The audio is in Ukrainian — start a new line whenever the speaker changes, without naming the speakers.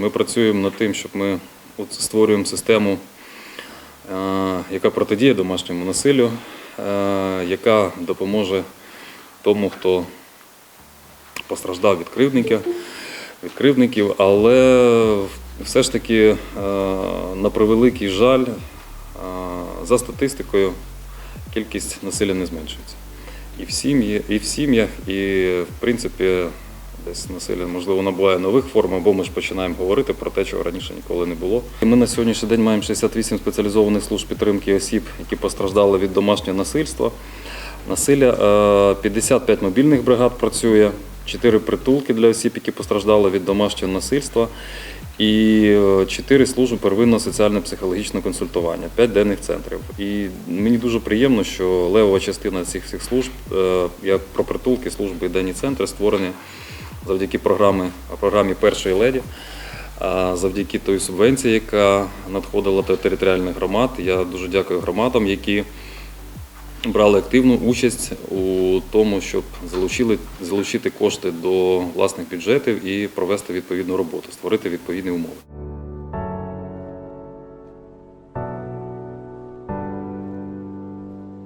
Ми працюємо над тим, щоб ми от створюємо систему, е, яка протидіє домашньому насиллю, е, яка допоможе тому, хто постраждав від кривдників, від кривдників, але все ж таки, е, на превеликий жаль, за статистикою кількість насилля не зменшується. І в сім'ї, і в сім'ях, і в принципі десь насилля можливо набуває нових форм, або ми ж починаємо говорити про те, чого раніше ніколи не було. Ми на сьогоднішній день маємо 68 спеціалізованих служб підтримки осіб, які постраждали від домашнього насильства. Насилля Е, 55 мобільних бригад працює, 4 притулки для осіб, які постраждали від домашнього насильства, і 4 служби первинного соціально-психологічного консультування, 5 денних центрів. І мені дуже приємно, що левова частина цих всіх служб, е, як про притулки, служби і денні центри, створені завдяки програмі, програмі першої леді. Завдяки той субвенції, яка надходила до територіальних громад, я дуже дякую громадам, які брали активну участь у тому, щоб залучили, залучити кошти до власних бюджетів і провести відповідну роботу, створити відповідні умови.